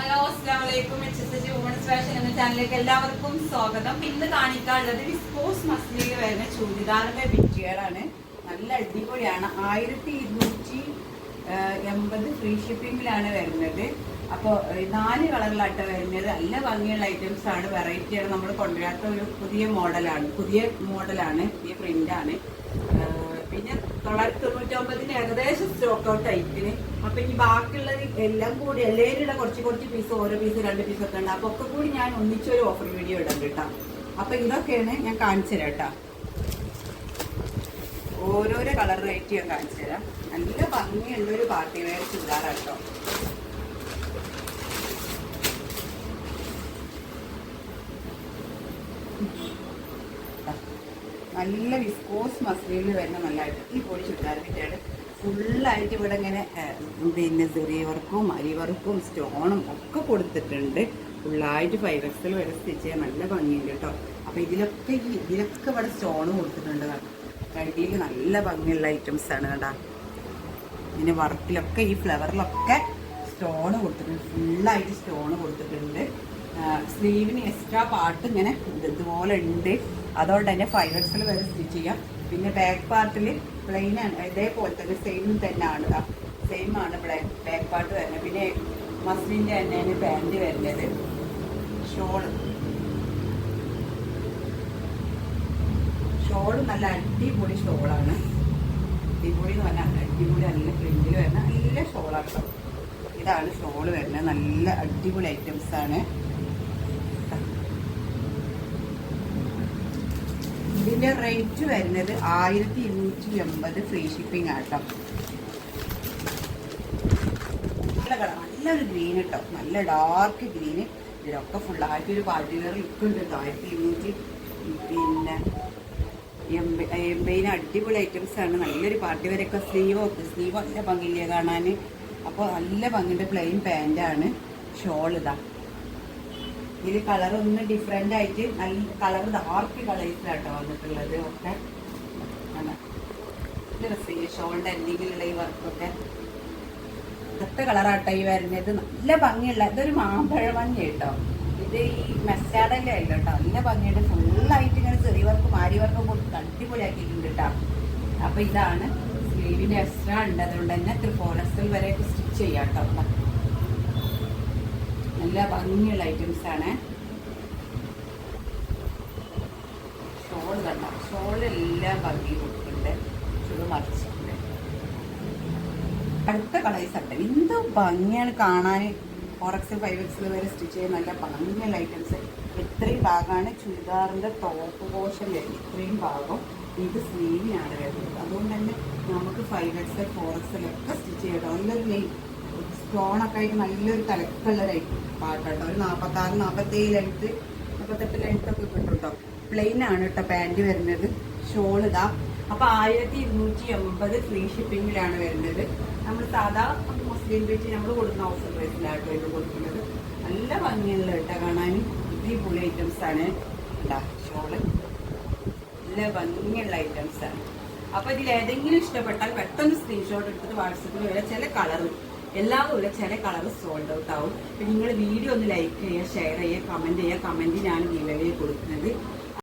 Hello അസ്സാം വലൈക്കും H S H women's fashion എന്ന ചാനലിലേക്ക് എല്ലാവർക്കും സ്വാഗതം. ഇന്ന് കാണിക്കാനുള്ളത് വിസ്കോസ് മസ്ലിയിൽ വരുന്ന ചുരിദാറിന്റെ ബിറ്റിയറാണ് നല്ല അടിപൊളിയാണ്. ആയിരത്തി ഇരുന്നൂറ്റി എൺപത് ഫ്രീ ഷിപ്പിംഗിലാണ് വരുന്നത്. അപ്പോൾ നാല് കളറിലായിട്ട് വരുന്നത്. നല്ല ഭംഗിയുള്ള ഐറ്റംസ് ആണ്. വെറൈറ്റിയാണ് നമ്മൾ കൊണ്ടുവരാത്ത ഒരു പുതിയ മോഡലാണ് പുതിയ മോഡലാണ് പുതിയ പ്രിന്റാണ് പിന്നെ തൊള്ളായിരത്തി തൊണ്ണൂറ്റി ഒമ്പതിന് ഏകദേശം സ്റ്റോക്ക് ഔട്ട് ആയിട്ടിന് അപ്പൊ ഇനി ബാക്കിയുള്ളത് എല്ലാം കൂടി എല്ലാവരുടെ കുറച്ച് കുറച്ച് പീസ് ഓരോ പീസ് രണ്ട് പീസ് ഒക്കെ ഉണ്ട്. അപ്പൊ ഒക്കെ കൂടി ഞാൻ ഒന്നിച്ചൊരു ഓഫർ വീഡിയോ ഇടാൻ കേട്ടോ. അപ്പൊ ഇതൊക്കെയാണ് ഞാൻ കാണിച്ചു തരാം കേട്ടോ. ഓരോരോ കളർ റേറ്റ് ഞാൻ കാണിച്ചു തരാം. നല്ല ഭംഗിയുള്ളൊരു പാർട്ടി വെയർ ചുരിദാറാട്ടോ നല്ല വിസ്കോസ് മസ്ലിനിൽ വരുന്ന നല്ല അടിപൊളി ചുരിദാർ കിട്ടിയാണ്. ഫുള്ളായിട്ട് ഇവിടെ ഇങ്ങനെ പിന്നെ ചെറിയ വർക്കും അരി വർക്കും സ്റ്റോണും ഒക്കെ കൊടുത്തിട്ടുണ്ട്. ഫുള്ളായിട്ട് ഫൈവ് എക്സൽ വരെ സ്റ്റിച്ച് ചെയ്യാൻ നല്ല ഭംഗിയുണ്ട് കേട്ടോ. അപ്പോൾ ഇതിലൊക്കെ ഈ ഇതിലൊക്കെ ഇവിടെ സ്റ്റോണും കൊടുത്തിട്ടുണ്ട് കഴുകിയിൽ നല്ല ഭംഗിയുള്ള ഐറ്റംസ് ആണ് കേട്ടോ ഇതിന്റെ വർക്കിലൊക്കെ ഈ ഫ്ലവറിലൊക്കെ സ്റ്റോൺ കൊടുത്തിട്ടുണ്ട്. ഫുള്ളായിട്ട് സ്റ്റോൺ കൊടുത്തിട്ടുണ്ട്. സ്ലീവിന് എക്സ്ട്രാ പാർട്ട് ഇങ്ങനെ ഇത് ഇതുപോലെ ഉണ്ട്. അതുകൊണ്ട് തന്നെ ഫൈവ് എക്സിൽ വരെ സ്റ്റിച്ച് ചെയ്യാം. പിന്നെ ബാക്ക് പാർട്ടിൽ പ്ലെയിൻ ആണ്. ഇതേപോലെ തന്നെ സെയിം തന്നെ ആണ് സെയിം ആണ് ബാക്ക് പാർട്ട് വരുന്നത്. പിന്നെ മസ്ലിന്റെ തന്നെയാണ് പാന്റ് വരുന്നത്. ഷോൾ ഷോൾ നല്ല അടിപൊളി ഷോളാണ്. അടിപൊളി എന്ന് പറഞ്ഞാൽ അടിപൊളി നല്ല പ്രിന്റിൽ വരുന്ന നല്ല ഷോളാണ് ഇതാണ് ഷോൾ വരുന്നത്. നല്ല അടിപൊളി ഐറ്റംസ് ആണ് ഇതിന്റെ റേറ്റ് വരുന്നത് ആയിരത്തി ഇരുന്നൂറ്റി എൺപത് ഫ്രീ ഷിപ്പിംഗ് ആട്ടോ നല്ല കളർ നല്ലൊരു ഗ്രീൻ കേട്ടോ നല്ല ഡാർക്ക് ഗ്രീന് ഇതിലൊക്കെ ഫുള്ളായിട്ട് ഒരു പാർട്ടി വെയർ ലുക്ക് ഉണ്ട് കേട്ടോ ആയിരത്തി ഇരുന്നൂറ്റി പിന്നെ എംബൈന് അടിപൊളി ഐറ്റംസ് ആണ്. നല്ലൊരു പാർട്ടി വരെയൊക്കെ സ്ലീവ് ഒക്കെ സ്ലീവ് നല്ല ഭംഗിയില്ലേ കാണാൻ അപ്പോൾ നല്ല ഭംഗിന്റെ പ്ലെയിൻ പാന്റാണ് ഷോൾ ഇതാ. ഇതിൽ കളർ ഒന്ന് ഡിഫറെന്റ് ആയിട്ട് നല്ല കളർ ഡാർക്ക് കളേഴ്സിലാട്ടോ വന്നിട്ടുള്ളത്. ഒക്കെ ഷോളിന്റെ എന്തെങ്കിലുള്ള ഈ വർക്കൊക്കെ അടുത്ത കളറാട്ടോ ഈ വരുന്നത്. നല്ല ഭംഗിയുള്ള ഇതൊരു മാമ്പഴ മഞ്ഞ കേട്ടോ. ഇത് ഈ മെസ്റ്റാഡല്ലേ ആയില്ല കേട്ടോ. നല്ല ഭംഗിയുണ്ട്. ഫുള്ളായിട്ട് ഇങ്ങനെ ചെറിയ വർക്കും മാരി വർക്കും കൊടുത്ത് അടിപൊളിയാക്കിയിട്ടുണ്ട് കേട്ടോ. അപ്പൊ ഇതാണ് സ്ലീവിന്റെ എക്സ്ട്രാ ഉണ്ട് അതുകൊണ്ട് തന്നെ ത്രിഫോറസ്റ്റിൽ വരെ സ്റ്റിച്ച് ചെയ്യാം കേട്ടോ. നല്ല ഭംഗിയുള്ള ഐറ്റംസ് ആണ്. ഷോൾ കണ്ട ഷോളെല്ലാം ഭംഗി കൊടുക്കുന്നുണ്ട് ചുളു മറിച്ചിട്ടുണ്ട്. അടുത്ത കളേഴ്സ് ഉണ്ട് എന്ത് ഭംഗിയാണ് കാണാൻ ഫോർ എക്സ് ഫൈവ് എക്സിൽ വരെ സ്റ്റിച്ച് ചെയ്യാൻ നല്ല ഭംഗിയുള്ള ഐറ്റംസ് ഇത്രയും ഭാഗമാണ് ചുരിദാറിന്റെ ടോപ്പ് പോർഷൻ വരുന്നത്. ഇത്രയും ഭാഗം ഇത് സ്ലീവിനാണ് വരുന്നത്. അതുകൊണ്ട് തന്നെ നമുക്ക് ഫൈവ് എക്സ് ഫോർ എക്സിലൊക്കെ സ്റ്റിച്ച് ചെയ്യണം നല്ലൊരു സ്റ്റോണൊക്കെ ആയിട്ട് നല്ലൊരു കലക്കുള്ള ഒരു പാട്ടോ ഒരു നാൽപ്പത്താറ് നാൽപ്പത്തേഴ് ലെങ്ത്ത് നാൽപ്പത്തെട്ട് ഒക്കെ കിട്ടും പ്ലെയിൻ ആണ് കേട്ടോ പാന്റ് വരുന്നത്. ഷോൾ ഇതാ. അപ്പൊ ആയിരത്തി ഇരുന്നൂറ്റി എൺപത് ഫ്രീ ഷിപ്പിംഗിലാണ് വരുന്നത്. നമ്മൾ സാധാ മുസ്ലിം ബീച്ച് നമ്മൾ കൊടുക്കുന്ന ഓഫർ പ്രൈസിലാട്ടോ ഇത് കൊടുക്കുന്നത്. നല്ല ഭംഗിയുള്ള കേട്ടോ കാണാൻ. അടിപൊളി ഐറ്റംസ് ആണ്. ഷോൾ. നല്ല ഭംഗിയുള്ള ഐറ്റംസ് ആണ്. അപ്പൊ ഇതിൽ ഏതെങ്കിലും ഇഷ്ടപ്പെട്ടാൽ പെട്ടെന്ന് സ്ക്രീൻഷോട്ട് എടുത്തിട്ട് വാട്സപ്പിൽ വരെ. ചില കളർ ഉള്ള ചില കളർ സോൾഡ് ഔട്ട് ആവും. നിങ്ങൾ വീഡിയോ ഒന്ന് ലൈക്ക് ചെയ്യുക ഷെയർ ചെയ്യുക കമന്റ് ചെയ്യുക. കമന്റിനാണ് ഗീവവേ കൊടുക്കുന്നത്.